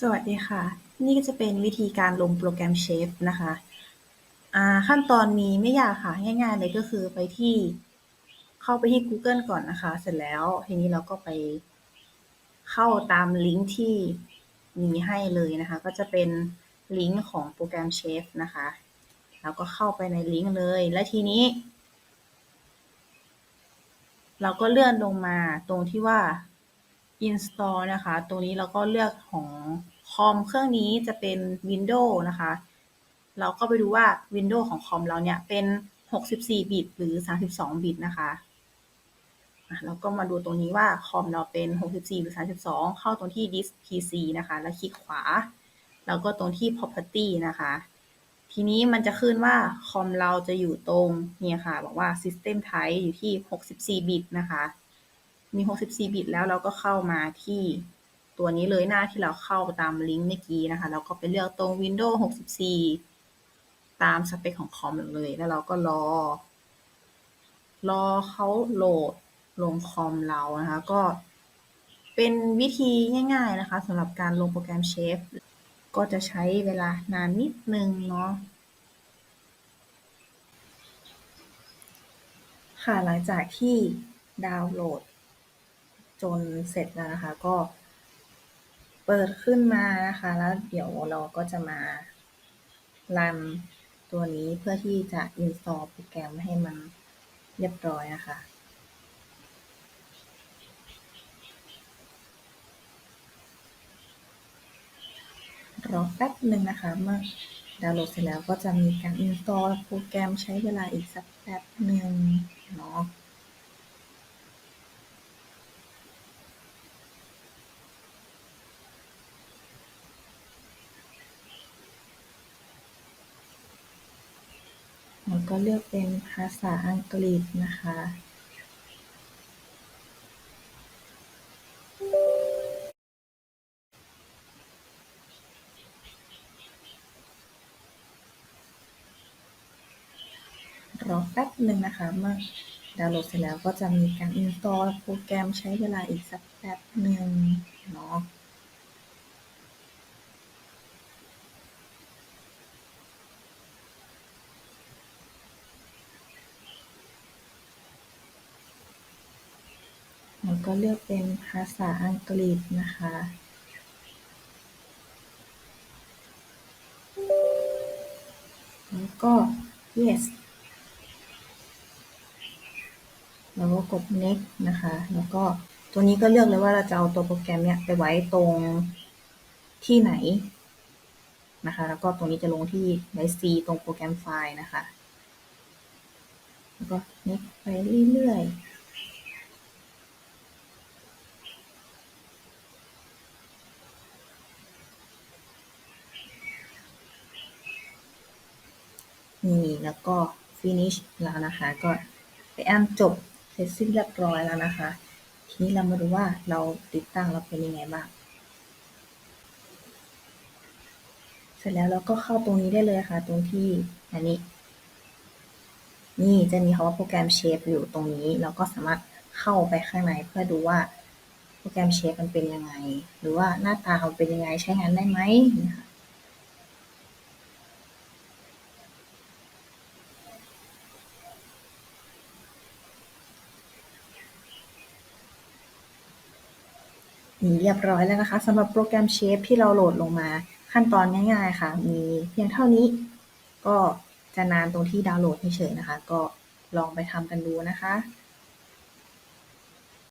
สวัสดีค่ะ นี่ก็จะเป็นวิธีการลงโปรแกรม Chef นะคะอ่าขั้นตอนมีไม่ยากค่ะ ง่ายๆเลยก็คือไปที่เข้าไปที่ Google ก่อนนะคะ เสร็จแล้วทีนี้เราก็ไปเข้าตามลิงก์ที่มีให้เลยนะคะ ก็จะเป็นลิงก์ของโปรแกรม Chef นะคะแล้วก็เข้าไปในลิงก์เลย และทีนี้ เราก็เลื่อนลงมาตรงที่ว่า install นะคะ ตรงนี้เราก็เลือกของคอมเครื่องนี้จะเป็น Windows นะคะ เราก็ไปดูว่า Windows ของคอมเราเนี่ยเป็น 64 บิต หรือ 32 บิตนะคะเราก็มาดูตรงนี้ว่าคอมเราเป็น 64 หรือ 32 เข้าตรงที่ disk PC นะคะ แล้วคลิกขวา แล้วก็ตรงที่ property นะคะ ทีนี้มันจะขึ้นว่าคอมเราจะอยู่ตรงนี่ค่ะ บอกว่า system type อยู่ที่ 64 บิตนะคะ มี 64 บิตแล้วเราก็เข้ามาที่ตัวนี้เลยหน้าที่เราเข้าตามลิงก์เมื่อกี้นะคะ เราก็ไปเลือกตรง Windows 64 ตามสเปคของคอมเลย แล้วเราก็รอ รอเขาโหลดลงคอมเรานะคะ ก็เป็นวิธีง่าย ๆนะคะสำหรับการลงโปรแกรมเชฟก็จะใช้เวลานานนิดนึงเนาะค่ะหลังจากที่ดาวน์โหลด จนเสร็จแล้วนะคะ ก็ เปิดขึ้นมานะคะ แล้วเดี๋ยวเราก็จะมารันตัวนี้เพื่อที่จะ install โปรแกรมให้มันเรียบร้อยนะคะรอแป๊บหนึ่งนะคะ เมื่อดาวน์โหลดเสร็จแล้วก็จะมีการ install โปรแกรมใช้เวลาอีกสักแป๊บหนึ่งเนาะ แล้วก็เลือกเป็นภาษาอังกฤษนะคะ รอแป๊บหนึ่งนะคะ เมื่อดาวน์โหลดเสร็จแล้วก็จะมีการ install โปรแกรมใช้เวลาอีกสักแป๊บหนึ่งเนาะ แล้วก็เลือกเป็นภาษาอังกฤษนะคะ แล้วก็ yes แล้วก็กด next นะคะ แล้วก็ตัวนี้ก็เลือกเลยว่าเราจะเอาตัวโปรแกรมเนี้ยไปไว้ตรงที่ไหนนะคะ แล้วก็ตรงนี้จะลงที่ได C ตรงโปรแกรมไฟล์นะคะ แล้วก็ next ไปเรื่อยๆ นี่แล้วก็ finish แล้วนะคะ ก็ไปอ่านจบเสร็จสิ้นเรียบร้อยแล้วนะคะ ทีนี้เรามาดูว่าเราติดตั้งแล้วเป็นยังไงบ้าง เสร็จแล้วเราก็เข้าตรงนี้ได้เลยค่ะ ตรงที่อันนี้ นี่จะมีคำว่าโปรแกรมเชฟอยู่ตรงนี้ เราก็สามารถเข้าไปข้างในเพื่อดูว่าโปรแกรมเชฟมันเป็นยังไง หรือว่าหน้าตาเขาเป็นยังไงใช้งานได้ไหมนะคะ นี้เรียบร้อยแล้วนะคะสำหรับโปรแกรมเชฟที่เราโหลดลงมาขั้นตอนง่าย ๆ ค่ะ มีเพียงเท่านี้ ก็จะนานตรงที่ดาวน์โหลดเฉยๆนะคะ ก็ลองไปทำกันดูนะคะ